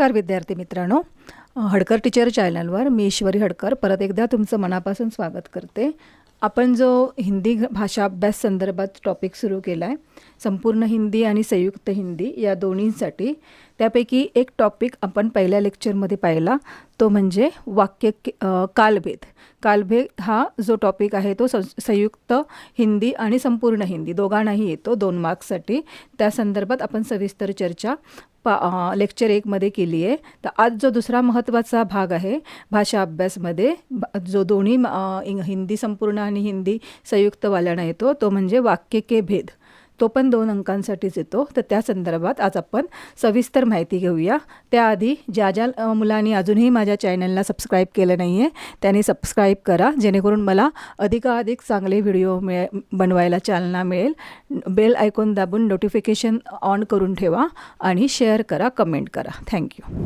नमस्कार विद्यार्थी मित्रांनो. हडकर टीचर चॅनलवर मी ईश्वरी हडकर परत एकदा तुमचं मनापासून स्वागत करते. आपण जो हिंदी भाषा अभ्यास संदर्भात टॉपिक सुरू केला आहे संपूर्ण हिंदी आणि संयुक्त हिंदी या दोन्हींसाठी त्यापैकी एक टॉपिक आपण पहिल्या लेक्चरमध्ये पाहिला तो म्हणजे वाक्य के- कालभेद. कालभेद हा जो टॉपिक आहे तो सं संयुक्त हिंदी आणि संपूर्ण हिंदी दोघांनाही येतो दोन मार्क्ससाठी त्या संदर्भात आपण सविस्तर चर्चा पा लेक्चर एकमध्ये केली आहे. तर आज जो दुसरा महत्त्वाचा भाग आहे भाषा अभ्यासमध्ये जो दोन्ही इंग हिंदी संपूर्ण आणि हिंदी संयुक्तवाल्यांना येतो तो म्हणजे वाक्य के भेद. तो पण दोन अंकांसाठीच येतो. तर त्या संदर्भात आज आपण सविस्तर माहिती घेऊया. त्याआधी ज्या ज्या मुलांनी अजूनही माझ्या चॅनलला सबस्क्राईब केलं नाही आहे त्यांनी सबस्क्राईब करा. जेणेकरून मला अधिकाधिक चांगले व्हिडिओ मिळे बनवायला चालना मिळेल. बेल ऐकून दाबून नोटिफिकेशन ऑन करून ठेवा आणि शेअर करा कमेंट करा. थँक्यू.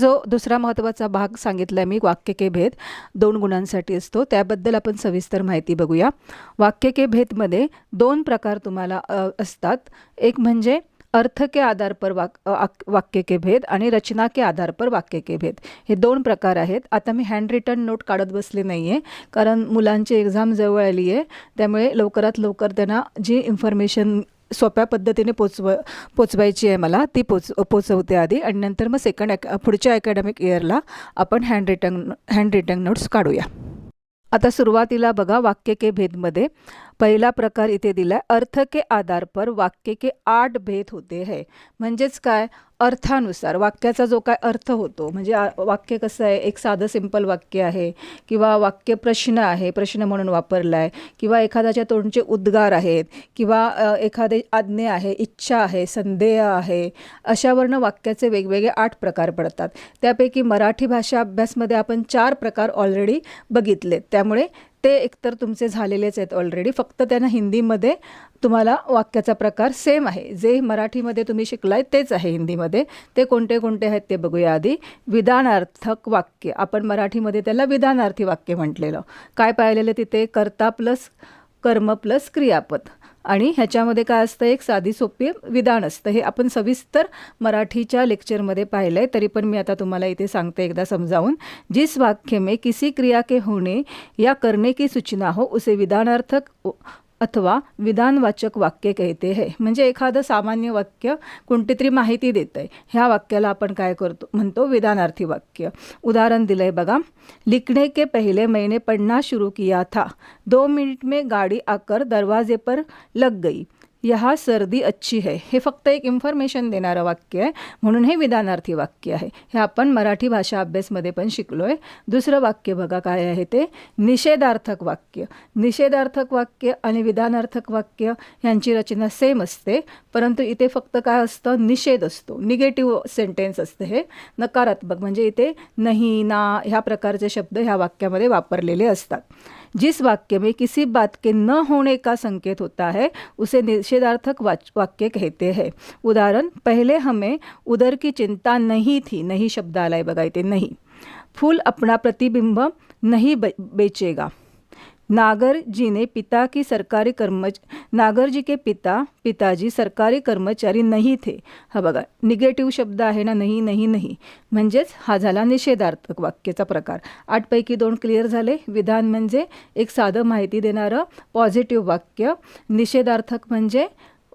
जो दुसरा महत्त्वाचा भाग सांगितला मी वाक्य के भेद दोन गुणांसाठी असतो. त्याबद्दल आपण सविस्तर माहिती बघूया. वाक्य के भेदमध्ये दोन प्रकार तुम्हाला असतात. एक म्हणजे अर्थ के आधार पर वाक आक- वाक्य के भेद आणि रचना के आधार पर वाक्य के भेद. हे दोन प्रकार आहेत. आता मी हँड रिटन नोट काढत बसले नाही आहे कारण मुलांची एक्झाम जवळ आली आहे त्यामुळे लवकरात लवकर त्यांना जी इन्फॉर्मेशन सोप्या पद्धतीने पोचव पोचवायची आहे मला. ती पोच पोचवते आधी आणि नंतर मग सेकंड ॲक पुढच्या अकॅडमिक इयरला आपण hand return handwritten notes काढूया. आता सुरुवातीला बघा वाक्य के भेदमध्ये. पहिला प्रकार इथे दिला आहे अर्थ के आधार पर वाक्य के आठ भेद होते है. म्हणजेच काय? अर्थानुसार वाक्याचा जो काय अर्थ होतो म्हणजे वाक्य कसं आहे? एक साधं सिंपल वाक्य आहे किंवा वाक्य प्रश्न आहे प्रश्न म्हणून वापरला आहे किंवा एखाद्याच्या तोंडचे उद्गार आहेत किंवा एखादे आज्ञे आहे इच्छा आहे संदेह आहे अशावरनं वाक्याचे वेगवेगळे आठ प्रकार पडतात. त्यापैकी मराठी भाषा अभ्यासमध्ये आपण चार प्रकार ऑलरेडी बघितलेत. त्यामुळे ते एकतर तुमचे झालेलेच आहेत ऑलरेडी फक्त त्यांना हिंदीमध्ये तुम्हाला वाक्याचा प्रकार सेम आहे. जे मराठीमध्ये तुम्ही शिकलाय तेच आहे हिंदीमध्ये. ते कोणते कोणते आहेत ते बघूया आधी. विधानार्थक वाक्य. आपण मराठीमध्ये त्याला विधानार्थी वाक्य म्हटलेलं. काय पाहिलेलं तिथे? कर्ता प्लस कर्म प्लस क्रियापद. आणि ह्याच्यामध्ये काय असतं एक साधी सोपी विधान असतं. हे आपण सविस्तर मराठीच्या लेक्चरमध्ये पाहिलं आहे तरी पण मी आता तुम्हाला इथे सांगते एकदा समजावून. जिस वाक्य में किसी क्रिया के होने या करने की सूचना हो उसे विधानार्थक अथवा विधानवाचक वाक्य कहते हे. म्हणजे एखादं सामान्य वाक्य कोणतीतरी माहिती देतं आहे ह्या वाक्याला आपण काय करतो? म्हणतो विधानार्थी वाक्य. उदाहरण दिलं आहे बघा. लिखने के पहले मैंने पढ़ना शुरू किया था. दो मिनट में गाड़ी आकर दरवाजे पर लग गई. यहा सर्दी अच्छी है। हे फक्त एक इन्फॉर्मेशन देणारं वाक्य आहे म्हणून हे विधानार्थी वाक्य आहे. हे आपण मराठी भाषा अभ्यासमध्ये पण शिकलो आहे दुसरं वाक्य बघा काय आहे ते. निषेधार्थक वाक्य. निषेधार्थक वाक्य आणि विधानार्थक वाक्य यांची रचना सेम असते परंतु इथे फक्त काय असतं? निषेध असतो. निगेटिव्ह सेंटेन्स असतं हे. नकारात्मक म्हणजे इथे नहीं ना ह्या प्रकारचे शब्द ह्या वाक्यामध्ये वापरलेले असतात. जिस वाक्य में किसी बात के न होने का संकेत होता है, उसे निषेधार्थक वाक्य कहते हैं। उदाहरण, पहले हमें उधर की चिंता नहीं थी, नहीं शब्दालय बगाते नहीं। फूल अपना प्रतिबिंब नहीं बेचेगा। नागर जी ने पिता की सरकारी कर्मच नागर जी के पिता पिताजी सरकारी कर्मचारी नहीं थे। हा बघा निगेटिव्ह शब्द आहे ना नाही नाही नाही. म्हणजेच हा झाला निषेधार्थक वाक्याचा प्रकार. आठपैकी दोन क्लिअर झाले. विधान म्हणजे एक साधं माहिती देणारं पॉझिटिव्ह वाक्य. निषेधार्थक म्हणजे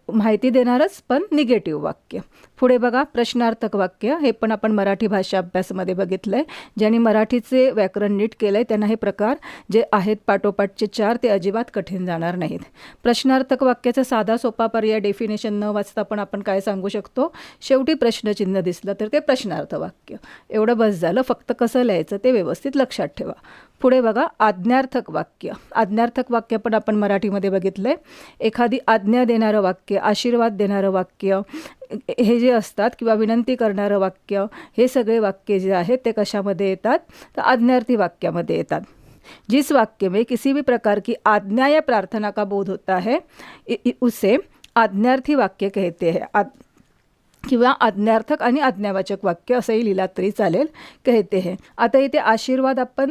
माहिती देणारच पण निगेटिव्ह वाक्य. पुढे बघा प्रश्नार्थक वाक्य. हे पण आपण मराठी भाषा अभ्यासामध्ये बघितलं आहे ज्यांनी मराठीचे व्याकरण नीट केलं आहे त्यांना हे प्रकार जे आहेत पाठोपाठचे चार ते अजिबात कठीण जाणार नाहीत. प्रश्नार्थक वाक्याचा साधा सोपा पर्याय डेफिनेशन न वाचता पण आपण काय सांगू शकतो? शेवटी प्रश्नचिन्ह दिसलं तर ते प्रश्नार्थ वाक्य. एवढं बस झालं. फक्त कसं लिहायचं ते व्यवस्थित लक्षात ठेवा. पुढे बघा आज्ञार्थक वाक्य. आज्ञार्थक वाक्य पण आपण मराठीमध्ये बघितलं आहे एखादी आज्ञा देणारं वाक्य आशीर्वाद देणारं वाक्य हे जे असतात किंवा विनंती करणारं वाक्य हे सगळे वाक्य जे आहेत ते कशामध्ये येतात? तर आज्ञार्थी वाक्यामध्ये येतात. जिस वाक्य में किसी भी प्रकार की आज्ञा या प्रार्थना का बोध होता है उसे आज्ञार्थी वाक्य कहते हैं. आद किंवा आज्ञार्थक आणि आज्ञावाचक वाक्य असंही लिहिलात तरी चालेल. कहते हे आता इथे आशीर्वाद आपण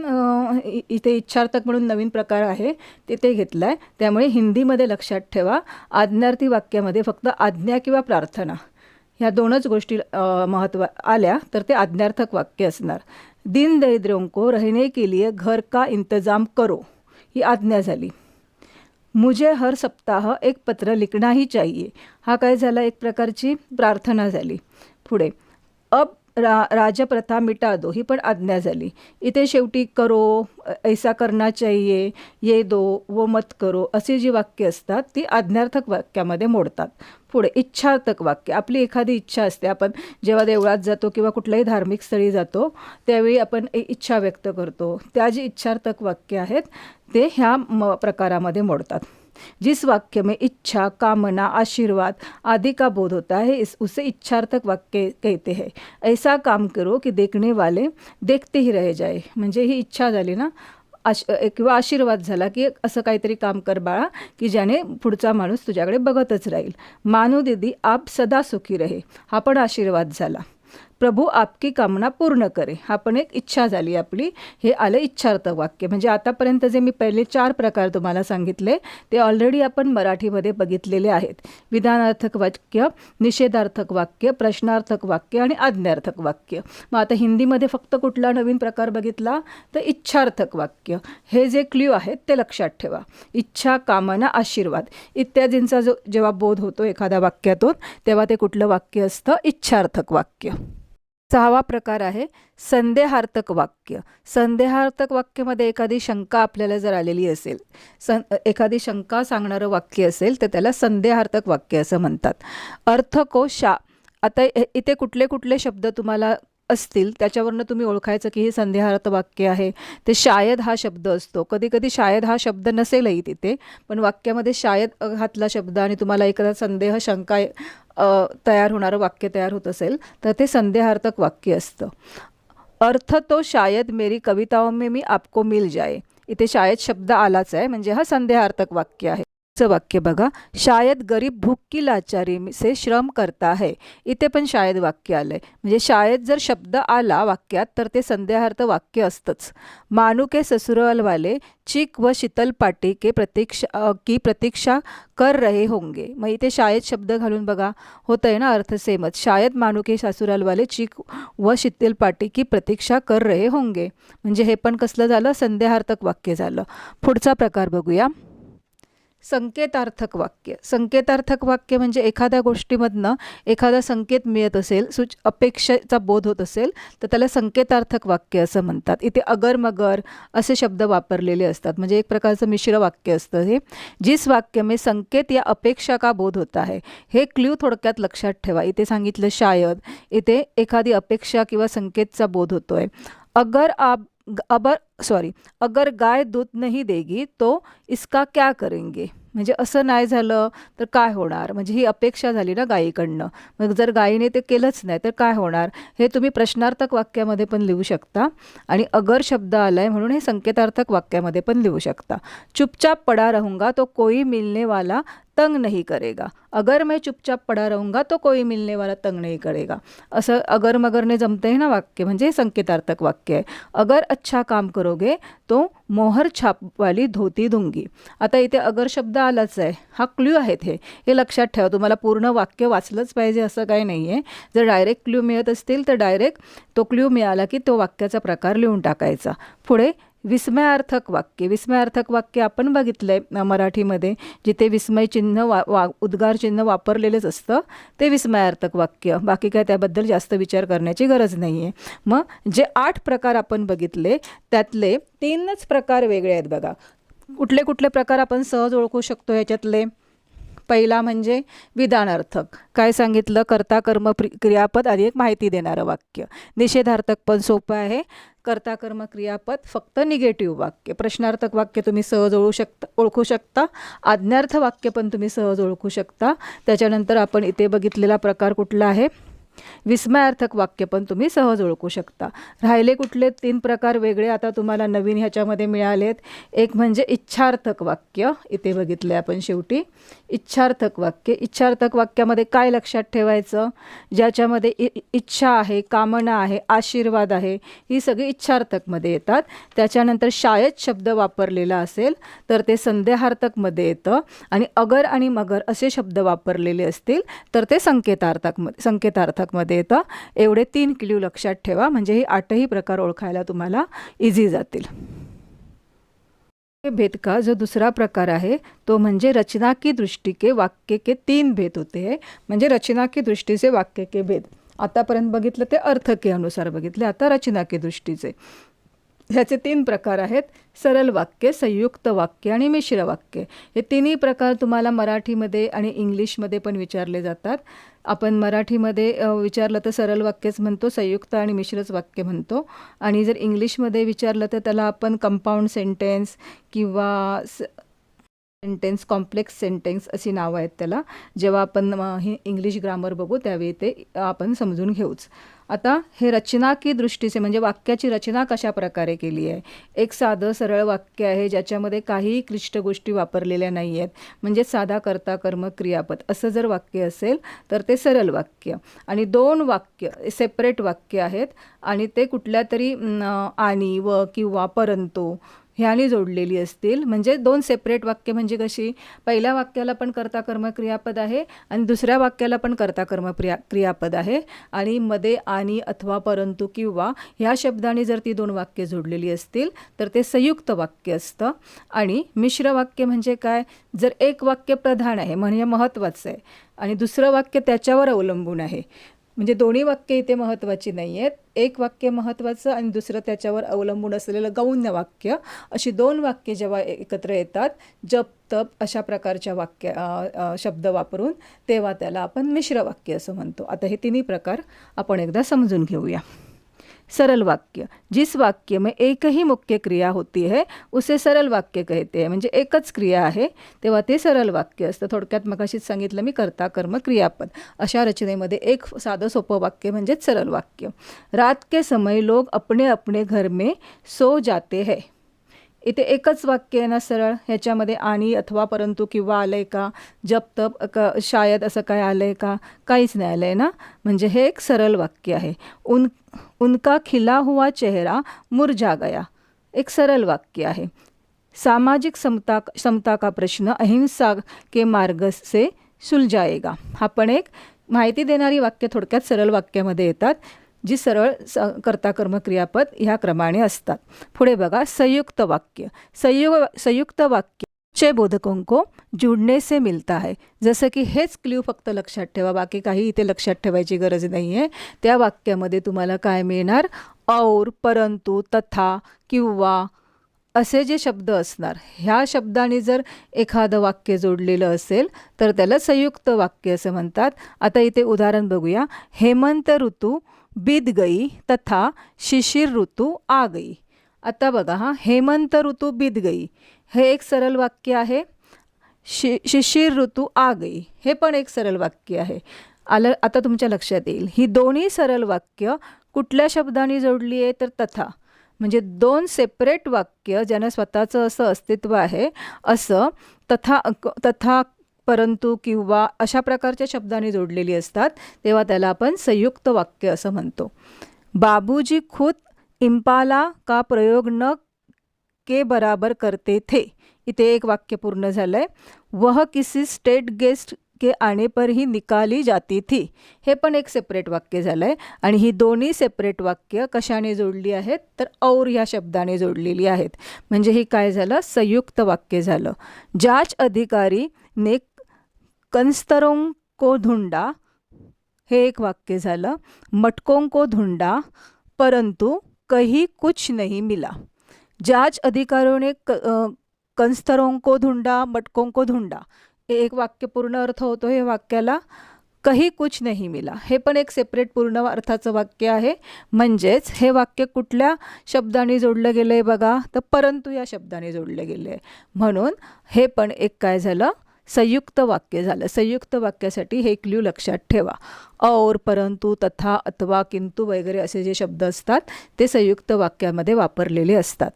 इ- इथे इच्छार्थक म्हणून नवीन प्रकार आहे तिथे घेतला आहे त्यामुळे हिंदीमध्ये लक्षात ठेवा. आज्ञार्थी वाक्यामध्ये फक्त आज्ञा किंवा प्रार्थना. ह्या दोनच गोष्टी महत्त्व आल्या तर ते आज्ञार्थक वाक्य असणार. दिन को रहने के लिए घर का इंतजाम करो. ही आज्ञा झाली. मुझे हर सप्ताह एक पत्र लिखना ही चाहिए. हा काय झाला? एक प्रकारची प्रार्थना झाली. पुढे. अब रा राजप्रथा मिटा दो ही पण आज्ञा झाली. इथे शेवटी करो ऐसा करना चाहिए ये दो व मत करो असे जी वाक्य असतात ती आज्ञार्थक वाक्यामध्ये मोडतात. पुढे इच्छार्थक वाक्य आपली एखादी इच्छा असते आपण जेव्हा देवळात जातो किंवा कुठल्याही धार्मिक स्थळी जातो त्यावेळी आपण इच्छा व्यक्त करतो. त्या जी इच्छार्थक वाक्य आहेत ते ह्या म प्रकारामध्ये मोडतात. जिस वाक्य में इच्छा कामना आशीर्वाद आदि का बोध होता है इस उसे इच्छार्थक वाक्य कहते हैं। ऐसा काम करो की देखणे वाले देखते ही रह जाए। म्हणजे ही इच्छा झाली ना आश किंवा आशीर्वाद झाला की असं काहीतरी काम कर बाळा की ज्याने पुढचा माणूस तुझ्याकडे बघतच राहील. मानू दिदी आप सदा सुखी रहे. हा पण आशीर्वाद झाला. प्रभू आपकी कामना पूर्ण करे. हा पण एक इच्छा झाली आपली. हे आलं इच्छार्थ वाक्य. म्हणजे आतापर्यंत जे मी पहिले चार प्रकार तुम्हाला सांगितले ते ऑलरेडी आपण मराठीमध्ये बघितलेले आहेत. विधानार्थक वाक्य निषेधार्थक वाक्य प्रश्नार्थक वाक्य आणि आज्ञार्थक वाक्य. मग आता हिंदीमध्ये फक्त कुठला नवीन प्रकार बघितला? तर इच्छार्थक वाक्य. हे जे क्ल्यू आहेत ते लक्षात ठेवा. इच्छा कामना आशीर्वाद इत्यादींचा जो जेव्हा बोध होतो एखाद्या वाक्यातून तेव्हा ते कुठलं वाक्य असतं? इच्छार्थक वाक्य. सहावा प्रकार आहे संदेहार्थक वाक्य. संदेहार्थक वाक्यामध्ये एखादी शंका आपल्याला जर आलेली असेल सं एखादी शंका सांगणारं वाक्य असेल तर त्याला संदेहार्थक वाक्य असं म्हणतात. अर्थ को शा आता इथे कुठले कुठले शब्द तुम्हाला असतील त्याच्यावरनं तुम्ही ओळखायचं की हे संदेहार्थ वाक्य आहे. ते शायद हा शब्द असतो. कधी कधी शायद हा शब्द नसेलही तिथे पण वाक्यामध्ये शायद घातला शब्द आणि तुम्हाला एखादा संदेह शंका तयार होणारं वाक्य तयार होत असेल तर ते संदेहार्थक वाक्य असतं. अर्थ तो शायद मेरी कविताओं में मी आपको मिल जाए. इथे शायद शब्द आलाच आहे म्हणजे हा संदेहार्थक वाक्य आहे. चं वाक्य बघा. शायद गरीब भूक की लाचारी से श्रम करता है. इथे पण शायद वाक्य आलं आहे म्हणजे शायद जर शब्द आला वाक्यात तर ते संदेहार्थ वाक्य असतंच. मानुके ससुरालवाले चिक व शीतल पाटी के प्रतीक्षा की प्रतीक्षा कर रहे होंगे. मग इथे शायद शब्द घालून बघा. होतं आहे ना अर्थ सेमच. शायद मानुके सासुरालवाले चिक व शीतल पाटी की प्रतीक्षा कर रहे होंगे. म्हणजे हे पण कसलं झालं? संदेहार्थक वाक्य झालं. पुढचा प्रकार बघूया. संकेतार्थक वाक्य. संकेतार्थक वाक्य म्हणजे एखाद्या गोष्टीमधनं एखादा संकेत मिळत असेल सुच अपेक्षेचा बोध होत असेल तर त्याला संकेतार्थक वाक्य असं म्हणतात. इथे अगर मगर असे शब्द वापरलेले असतात. म्हणजे एक प्रकारचं मिश्र वाक्य असतं हे. जिस वाक्य मे संकेत या अपेक्षा का बोध होता आहे हे क्ल्यू थोडक्यात लक्षात ठेवा. इथे सांगितलं शायद इथे एखादी अपेक्षा किंवा संकेतचा बोध होतो आहे अगर आप अबर सॉरी अगर गाय दूध नहीं देगी तो इसका क्या करेंगे? म्हणजे असं नाही झालं तर काय होणार? म्हणजे ही अपेक्षा झाली ना गायीकडनं मग जर गायीने ते केलंच नाही तर काय होणार? हे तुम्ही प्रश्नार्थक वाक्यामध्ये पण लिहू शकता. आणि अगर शब्द आला आहे म्हणून हे संकेतार्थक वाक्यामध्ये पण लिहू शकता. चुपचाप पडा रहूंगा तो कोई मिलने वाला तंग नहीं करेगा। अगर मैं चुपचाप पडा रहूंगा तो कोई मिलने वाला तंग नहीं करेगा। असं अगर मगरने जमते आहे ना वाक्य म्हणजे संकेतार्थक वाक्य आहे अगर अच्छा काम करोगे तो मोहर छापवाली धोती दुंगी। आता इथे अगर शब्द आलाच आहे हा क्ल्यू आहेत हे। हे लक्षात ठेवा तुम्हाला पूर्ण वाक्य वाचलंच पाहिजे असं काही नाही आहे. जर डायरेक्ट क्ल्यू मिळत असतील तर डायरेक्ट तो क्ल्यू मिळाला की तो वाक्याचा प्रकार लिहून टाकायचा. पुढे विस्मयार्थक वाक्य. विस्मयार्थक वाक्य आपण बघितलं आहे मराठीमध्ये. जिथे विस्मय चिन्ह वा वा उद्गार चिन्ह वापरलेलंच असतं ते विस्मयार्थक वाक्य. बाकी काय त्याबद्दल जास्त विचार करण्याची गरज नाही आहे मग जे आठ प्रकार आपण बघितले त्यातले तीनच प्रकार वेगळे आहेत बघा. कुठले कुठले प्रकार आपण सहज ओळखू शकतो ह्याच्यातले? पहिला म्हणजे विधानार्थक. काय सांगितलं? कर्ता कर्म क्रियापद आणि एक माहिती देणारं वाक्य. निषेधार्थक पण सोपं आहे. कर्ता कर्म क्रियापद फक्त निगेटिव्ह वाक्य. प्रश्नार्थक वाक्य तुम्ही सहज ओळखू शकता ओळखू शकता. आज्ञार्थ वाक्य पण तुम्ही सहज ओळखू शकता. त्याच्यानंतर आपण इथे बघितलेला प्रकार कुठला आहे? विस्मयार्थक वाक्य पण तुम्ही सहज ओळखू शकता. राहिले कुठले तीन प्रकार वेगळे आता तुम्हाला नवीन ह्याच्यामध्ये मिळालेत. एक म्हणजे इच्छार्थक वाक्य. इथे बघितले आपण शेवटी. इच्छार्थक वाक्य. इच्छार्थक वाक्यामध्ये काय लक्षात ठेवायचं? ज्याच्यामध्ये इ इच्छा आहे कामना आहे आशीर्वाद आहे ही सगळी इच्छार्थकमध्ये येतात. त्याच्यानंतर शाळेत शब्द वापरलेला असेल तर ते संदेहार्थकमध्ये येतं. आणि अगर आणि मगर असे शब्द वापरलेले असतील तर ते संकेतार्थकमध्ये संकेतार्थकमध्ये येतं. एवढे तीन क्ल्यू लक्षात ठेवा म्हणजे ही आठही प्रकार ओळखायला तुम्हाला इझी जातील. भेद का? जो दुसरा प्रकार आहे तो म्हणजे रचना की दृष्टी के वाक्य के तीन भेद होते. हैं म्हणजे रचना की दृष्टी से वाक्य के भेद. आतापर्यंत बघितलं ते अर्थ के अनुसार बघितले आता रचना की दृष्टीचे ह्याचे तीन प्रकार आहेत सरल वाक्य संयुक्त वाक्य आणि मिश्र वाक्य. हे तिन्ही प्रकार तुम्हाला मराठीमध्ये आणि इंग्लिशमध्ये पण विचारले जातात. आपण मराठीमध्ये विचारलं तर सरळ वाक्यच म्हणतो संयुक्त आणि मिश्रच वाक्य म्हणतो. आणि जर इंग्लिशमध्ये विचारलं तर त्याला आपण कंपाऊंड सेंटेन्स किंवा स सेंटेन्स कॉम्प्लेक्स सेंटेन्स अशी नावं आहेत त्याला. जेव्हा आपण हे इंग्लिश ग्रामर बघू त्यावेळी ते आपण समजून घेऊच. आता हे रचना की दृष्टीचे म्हणजे वाक्याची रचना कशा प्रकारे केली आहे? एक साधं सरळ वाक्य आहे ज्याच्यामध्ये काहीही क्लिष्ट गोष्टी वापरलेल्या नाही आहेत. म्हणजे साधा कर्ता कर्म क्रियापद. असं जर वाक्य असेल तर ते सरळ वाक्य. आणि दोन वाक्य सेपरेट वाक्य आहेत. आणि ते कुठल्या तरी आणि व किंवा परंतु ह्याने जोडलेली असतील. म्हणजे दोन सेपरेट वाक्य म्हणजे कशी? पहिल्या वाक्याला पण कर्ता कर्म क्रियापद आहे आणि दुसऱ्या वाक्याला पण कर्ता कर्म क्रिया क्रियापद आहे. आणि मध्ये आणि अथवा परंतु किंवा ह्या शब्दाने जर ती दोन वाक्य जोडलेली असतील तर ते संयुक्त वाक्य असतं. आणि मिश्र वाक्य म्हणजे काय? जर एक वाक्य प्रधान आहे म्हणजे महत्त्वाचं आहे आणि दुसरं वाक्य त्याच्यावर अवलंबून आहे म्हणजे दोन्ही वाक्य इथे महत्त्वाची नाही आहेत एक वाक्य महत्त्वाचं आणि दुसरं त्याच्यावर अवलंबून असलेलं गौण्य वाक्य. अशी दोन वाक्य जेव्हा एकत्र येतात जप तप अशा प्रकारच्या वाक्य शब्द वापरून तेव्हा त्याला आपण मिश्र वाक्य असं म्हणतो. आता हे तिन्ही प्रकार आपण एकदा समजून घेऊया. सरल वाक्य. जिस वाक्य में एक ही मुख्य क्रिया होती है उसे सरल वाक्य कहते हैं. म्हणजे एकच क्रिया आहे तेव्हा ते सरल वाक्य असतं. थोडक्यात मगाशीच सांगितलं मी करता कर्म क्रियापद. अशा रचनेमध्ये एक साधं सोपं वाक्य म्हणजेच सरल वाक्य. रात के समय लोग अपने अपने घर में सो जाते हैं. इथे एकच वाक्य आहे ना सरळ? ह्याच्यामध्ये आणि अथवा परंतु किंवा आलं आहे का? जप तप क शायद असं काय आलं आहे का? काहीच नाही आलं आहे ना? म्हणजे हे एक सरळ वाक्य आहे. उन उनका खिला हुआ चेहरा मुरझा गया. एक सरल वाक्य आहे. सामाजिक समता समता का प्रश्न अहिंसा के मार्ग से सुलजाएगा हा पण एक माहिती देणारी वाक्य थोडक्यात सरळ वाक्यामध्ये येतात. जी सरळ स कर्ता कर्म क्रियापद ह्या क्रमाने असतात. पुढे बघा संयुक्त वाक्य. संयुग संयुक्त वाक्य चे बोधकों को जुडणे से मिलता है. जसं की हेच क्ल्यू फक्त लक्षात ठेवा बाकी काही इथे लक्षात ठेवायची गरज नाही आहे त्या वाक्यामध्ये तुम्हाला काय मिळणार? और परंतु तथा किंवा असे जे शब्द असणार. ह्या शब्दाने जर एखादं वाक्य जोडलेलं असेल तर त्याला संयुक्त वाक्य असं म्हणतात. आता इथे उदाहरण बघूया. हेमंत ऋतू बीत गई तथा शिशिर ऋतू आ गई। आता बघा हा हेमंत ऋतू बीत गई. हे एक सरळ वाक्य आहे. शि शिशिर ऋतू आ गई. हे पण एक सरळ वाक्य आहे. आलं आता तुमच्या लक्षात येईल. ही दोन्ही सरळ वाक्य कुठल्या शब्दाने जोडली आहे? तर तथा. म्हणजे दोन सेपरेट वाक्य ज्यानं स्वतःचं असं अस्तित्व आहे असं तथा तथा परंतु किंवा अशा प्रकारच्या शब्दांनी जोडलेली असतात तेव्हा त्याला आपण संयुक्त वाक्य असं म्हणतो. बाबूजी खुद इम्पाला का प्रयोग न के बराबर करते थे? इथे एक वाक्य पूर्ण झालं आहे वह किसी स्टेट गेस्ट के आने पर ही निकाली जाती थी. हे पण एक सेपरेट वाक्य झालं आहे आणि ही दोन्ही सेपरेट वाक्य कशाने जोडली आहेत? तर और ह्या शब्दाने जोडलेली आहेत. म्हणजे ही काय झालं? संयुक्त वाक्य झालं. जाच अधिकारी ने कंस्तरोंग को धुंडा हे एक वाक्य झालं. मटकोंग को धुंडा परंतु कही कुछ नहीं मिला. जाज अधिकारियों ने क- अ, कंस्तरों को धुंडा मटकों को धुंडा हे एक वाक्य पूर्ण अर्थ होतो हे वाक्याला. कही कुछ नाही मिला. हे पण एक सेपरेट पूर्ण अर्थाचं वाक्य आहे. म्हणजेच हे वाक्य कुठल्या शब्दाने जोडलं गेलं आहे बघा. तर परंतु या शब्दाने जोडलं गेलं आहे म्हणून हे पण एक काय झालं? संयुक्त वाक्य झालं. संयुक्त वाक्यासाठी हे क्ल्यू लक्षात ठेवा. और परंतु तथा अथवा किंतु वगैरे असे जे शब्द असतात ते संयुक्त वाक्यामध्ये वापरलेले असतात.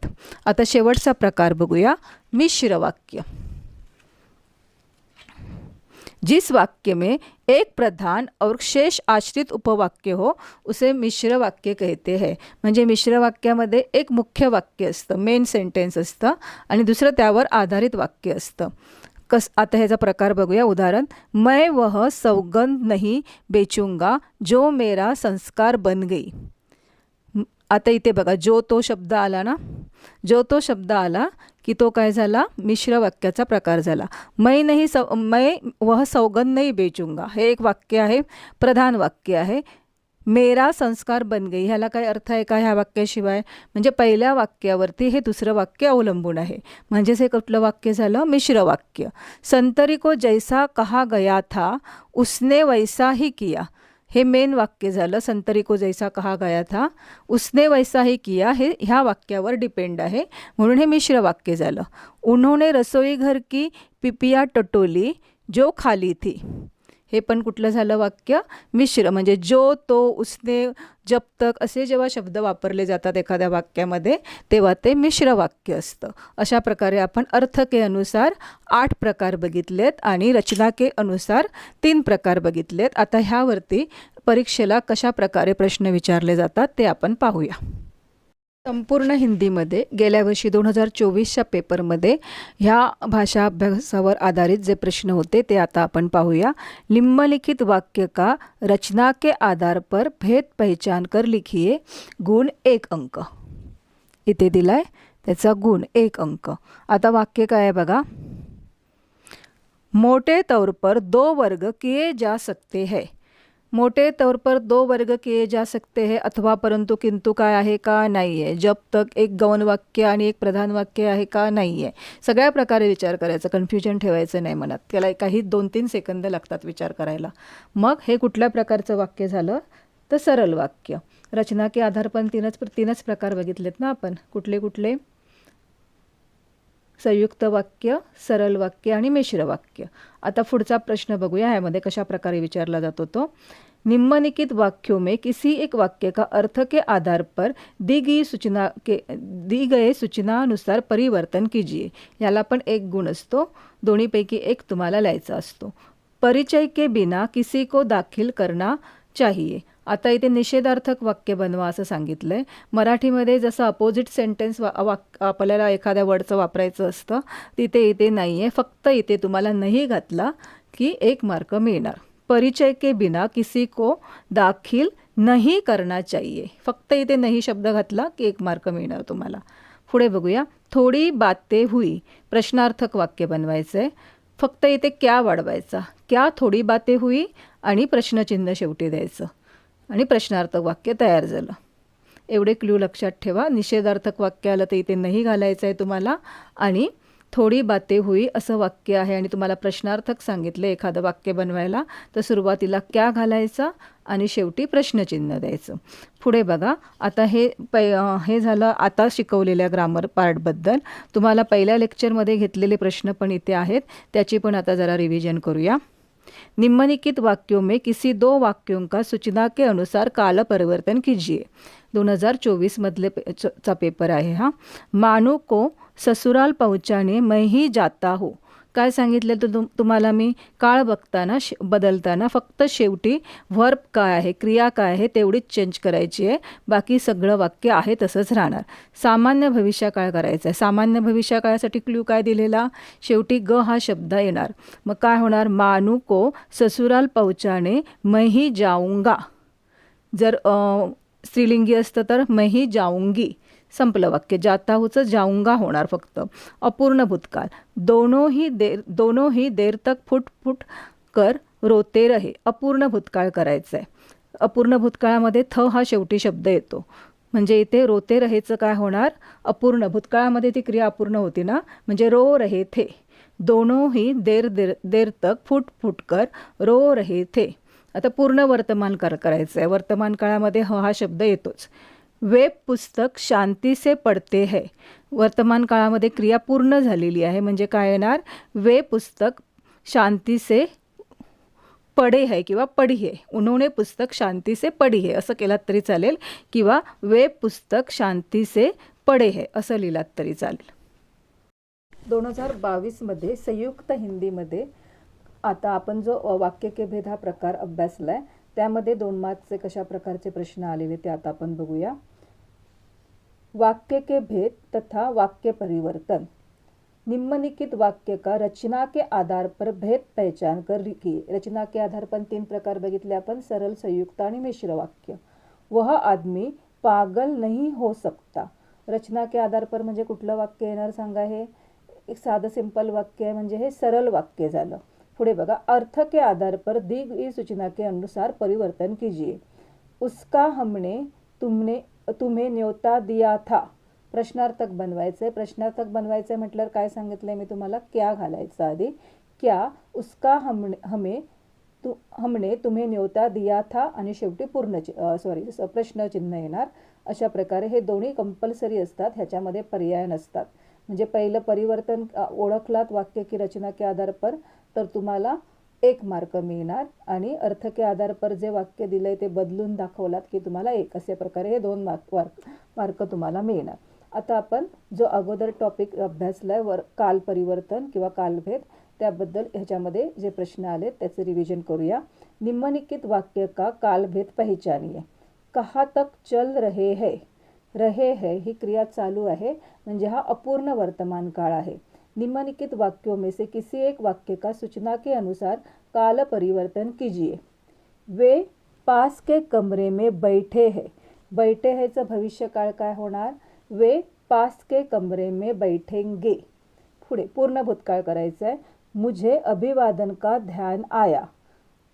आता शेवटचा प्रकार बघूया. मिश्र वाक्य. जिस वाक्य में एक प्रधान और शेष आश्रित उपवाक्य हो उसे मिश्र वाक्य कहते हैं. म्हणजे मिश्र वाक्यामध्ये एक मुख्य वाक्य असतं मेन सेंटेन्स असतं आणि दुसरं त्यावर आधारित वाक्य असतं. कस आता ह्याचा प्रकार बघूया. उदाहरण मैं वह सौगंध नहीं बेचूंगा जो मेरा संस्कार बन गई. आता इथे बघा जो तो शब्द आला ना जो तो शब्द आला की तो काय झाला? मिश्र वाक्याचा प्रकार झाला. मैं नाही सौ मै वह सौगंध नाही बेचूंगा. हे एक वाक्य आहे प्रधान वाक्य आहे. मेरा संस्कार बन गई. ह्याला काय अर्थ आहे का? ह्या वाक्याशिवाय? म्हणजे पहिल्या वाक्यावरती हे दुसरं वाक्य अवलंबून आहे. म्हणजेच हे कुठलं वाक्य झालं? मिश्र वाक्य. संतरी को जैसा कहा गया था उसने वैसा ही किया. हे मेन वाक्य झालं. संतरी को जैसा कहा गया था उसने वैसा ही किया. हे ह्या वाक्यावर डिपेंड आहे. म्हणून हे मिश्र वाक्य झालं. उन्होंने रसोई घर की पिपिया टटोली जो खाली थी. हे पण कुठलं झालं वाक्य? मिश्र. म्हणजे जो तो उसने जप तक असे जेव्हा शब्द वापरले जातात एखाद्या वाक्यामध्ये तेव्हा ते मिश्र वाक्य असतं. अशा प्रकारे आपण अर्थके अनुसार आठ प्रकार बघितलेत आणि रचनाके अनुसार तीन प्रकार बघितलेत. आता ह्यावरती परीक्षेला कशा प्रकारे प्रश्न विचारले जातात ते आपण पाहूया. संपूर्ण हिंदीमध्ये गेल्या वर्षी दोन हजार चोवीसच्या पेपरमध्ये ह्या भाषा अभ्यासावर आधारित जे प्रश्न होते ते आता आपण पाहूया. निम्नलिखित वाक्य का? रचना के आधार पर भेद पहचान कर लिखिए. गुण एक अंक. इथे दिलाय. त्याचा गुण एक अंक. आता वाक्य काय आहे बघा? मोटे तौर पर दो वर्ग किए जा सकते हैं. मोटे तौर पर दो वर्ग किए जा सकते हैं अथवा परंतु किंतु काय आहे का नाही आहे? जब तक एक गौण वाक्य आणि एक प्रधान वाक्य आहे का नाही आहे? सगळ्या प्रकारे विचार करायचा कन्फ्युजन ठेवायचं नाही मनात. त्याला काही दोन तीन सेकंद लागतात विचार करायला. मग हे कुठल्या प्रकारचं वाक्य झालं? तर सरल वाक्य. रचना के आधार पण तीनच तीनच प्रकार बघितलेत ना आपण? कुठले कुठले? संयुक्त वाक्य सरल वाक्य आणि मिश्र वाक्य. आता पुढचा प्रश्न बघूया. यामध्ये कशा प्रकारे विचारला जातो तो निम्नलिखित वाक्यों में किसी एक वाक्य का अर्थ के आधार पर दी गई सूचना के दी गए सूचनानुसार परिवर्तन कीजिए. याला पण एक गुण असतो. दोन्हीपैकी एक तुम्हाला लिहायचा असतो. परिचय के बिना किसी को दाखिल करना चाहिए. आता इथे निषेधार्थक वाक्य बनवा असं सांगितलं आहे मराठीमध्ये जसं अपोजिट सेंटेन्स वा वाक आपल्याला एखाद्या वर्डचं वापरायचं असतं तिथे इथे नाही आहे फक्त इथे तुम्हाला नाही घातला की एक मार्क मिळणार. परिचय के बिना किसी को दाखिल नाही करना चाहिए. फक्त इथे नाही शब्द घातला की एक मार्क मिळणार तुम्हाला. पुढे बघूया. थोडी बाते हुई. प्रश्नार्थक वाक्य बनवायचं आहे फक्त इथे क्या वाढवायचा? क्या थोडी बाते हुई? आणि प्रश्नचिन्ह शेवटी द्यायचं. आणि प्रश्नार्थक वाक्य तयार झालं. एवढे क्ल्यू लक्षात ठेवा. निषेधार्थक वाक्य आलं तर इथे नाही घालायचं आहे तुम्हाला. आणि थोडी बाते होई असं वाक्य आहे आणि तुम्हाला प्रश्नार्थक सांगितलं एखादं वाक्य बनवायला तर सुरुवातीला क्या घालायचा आणि शेवटी प्रश्नचिन्ह द्यायचं. पुढे बघा आता हे पै हे झालं आता शिकवलेल्या ग्रामर पार्टबद्दल तुम्हाला पहिल्या लेक्चरमध्ये घेतलेले प्रश्न पण इथे आहेत. त्याची पण आता जरा रिव्हिजन करूया. निम्नलिखित वाक्यों में किसी दो वाक्यों का सूचना के अनुसार काल परिवर्तन कीजिए। 2024 हजार चौबीस पे चा पेपर आहे हा। मानू को ससुराल पहुंचाने मैं ही जाता हूँ। काय सांगितलं तर तुम तुम्हाला मी काळ बघताना श बदलताना फक्त शेवटी व्हर्ब काय आहे क्रिया काय आहे तेवढीच चेंज करायची आहे. बाकी सगळं वाक्य आहे तसंच राहणार. सामान्य भविष्यकाळ करायचं आहे. सामान्य भविष्यकाळासाठी क्ल्यू काय दिलेला? शेवटी ग हा शब्द येणार. मग काय होणार? मानू को ससुराल पहुचाने मही जाऊंगा. जर स्त्रीलिंगी असतं तर मही जाऊंगी. संपलं वाक्य. जाताहूचं जाऊंगा होणार फक्त. अपूर्ण भूतकाळ. दोनोही देर दोनों ही देर तक फुट फुट कर रोते रहे. अपूर्ण भूतकाळ करायचं आहे अपूर्ण भूतकाळामध्ये थ हा शेवटी शब्द येतो. म्हणजे इथे रोते रहेचं काय होणार? अपूर्ण. भूतकाळामध्ये ती क्रिया अपूर्ण होती ना? म्हणजे रो रहे थे दोनों ही देर देर देर तक फुट फुट कर रो रहे थे आता पूर्ण वर्तमान काळ करायचं आहे वर्तमान काळामध्ये ह हा शब्द येतोच. वेब पुस्तक शांती से पडते है. वर्तमान काळामध्ये क्रिया पूर्ण झालेली आहे. म्हणजे काय येणार? वे पुस्तक शांती से पडे है किंवा पडी है. उन्होंने पुस्तक शांती से पढी है. असं केलात तरी चालेल. किंवा वे पुस्तक शांती से पडे है. असं लिहिलात तरी चालेल. दोन हजार बावीसमध्ये संयुक्त हिंदीमध्ये आता आपण जो अ, वाक्य के भेद हा प्रकार अभ्यासला आहे त्यामध्ये दोन मार्क्सचे कशा प्रकारचे प्रश्न आलेले ते आता आपण बघूया. वाक्य के भेद तथा वाक्य परिवर्तन निम्नलिखित वाक्य का रचना के आधार पर भेद पहचान कर लिखिए रचना के आधार पर तीन प्रकार बघितले आपण सरल संयुक्त आणि मिश्र वाक्य। वह आदमी पागल नहीं हो सकता। रचना के आधार पर म्हणजे कुठलं वाक्य येणार सांगा हे? एक साधं सिंपल वाक्य आहे म्हणजे हे सरल वाक्य झालं. पुढे बघा अर्थ के आधार पर दी गई सूचना के अनुसार परिवर्तन कीजिए उसका हमने तुमने तुम्ही न्योता दिया था प्रश्नार्थक बनवायचे. प्रश्नार्थक बनवायचे म्हटल्यावर काय सांगितलंय मी तुम्हाला? क्या घालायचं आधी? क्या उसका हमने हमें तु हमने तुम्ही न्योता दिया था आणि शेवटी पूर्ण सॉरी प्रश्नचिन्ह येणार. अशा प्रकारे हे दोन्ही कंपल्सरी असतात. ह्याच्यामध्ये पर्याय नसतात. म्हणजे पहिलं परिवर्तन ओळखलात वाक्य की रचना के आधार पर तर तुम्हाला एक मार्क मिळणार आणि अर्थ के आधार पर जे वाक्य दिलंय ते बदलून दाखवलात की तुम्हाला एक अशा प्रकारे हे दोन मार्क मार्क मार्क तुम्हाला मिळणार. आता आपण जो अगोदर टॉपिक अभ्यासला आहे वर काल परिवर्तन किंवा कालभेद त्याबद्दल ह्याच्यामध्ये जे प्रश्न आले त्याचे रिव्हिजन करूया. निम्नलिखित वाक्य का कालभेद पहचानिए कहाँ तक चल रहे है? रहे है ही क्रिया चालू आहे म्हणजे हा अपूर्ण वर्तमान काळ आहे. निम्नलिखित वाक्यों में से किसी एक वाक्य का सूचना के अनुसार काल परिवर्तन कीजिए। वे पास के कमरे में बैठे हैं। बैठे हैचं भविष्यकाळ काय होणार। वे पास के कमरे में बैठेंगे। पुढे पूर्ण भूतकाळ करायचं आहे। मुझे अभिवादन का ध्यान आया?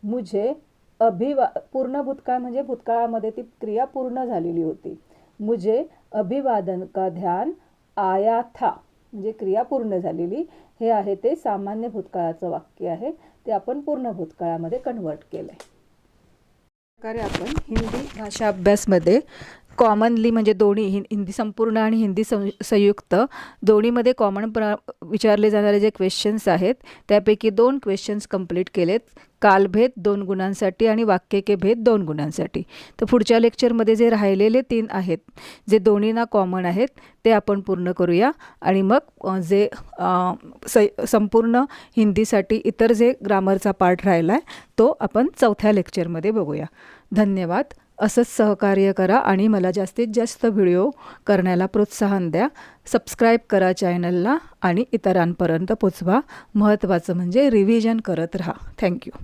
मुझे अभिवा पूर्ण भूतकाळ म्हणजे भूतकाळामध्ये ती क्रिया पूर्ण झालेली होती. मुझे अभिवादन का ध्यान आया था? म्हणजे क्रिया पूर्ण झालेली हे आहे ते सामान्य भूतकाळाचं वाक्य आहे. ते आपण पूर्ण भूतकाळामध्ये कन्वर्ट केलं आहे प्रकारे आपण हिंदी भाषा अभ्यासमध्ये कॉमनली म्हणजे दोन्ही हिं हिंदी संपूर्ण आणि हिंदी सं संयुक्त दोन्हीमध्ये कॉमन प्र विचारले जाणारे जे क्वेश्चन्स आहेत त्यापैकी दोन क्वेश्चन्स कंप्लीट केलेत. कालभेद दोन गुणांसाठी आणि वाक्य के भेद दोन गुणांसाठी. तर पुढच्या लेक्चरमध्ये जे राहिलेले तीन आहेत जे दोन्हींना कॉमन आहेत ते आपण पूर्ण करूया. आणि मग जे स संपूर्ण हिंदीसाठी इतर जे ग्रामरचा पार्ट राहिला आहे तो आपण चौथ्या लेक्चरमध्ये बघूया. धन्यवाद. असंच सहकार्य करा आणि मला जास्तीत जास्त व्हिडिओ करण्याला प्रोत्साहन द्या. सबस्क्राईब करा चॅनलला आणि इतरांपर्यंत पोचवा. महत्त्वाचं म्हणजे रिव्हिजन करत राहा. थँक्यू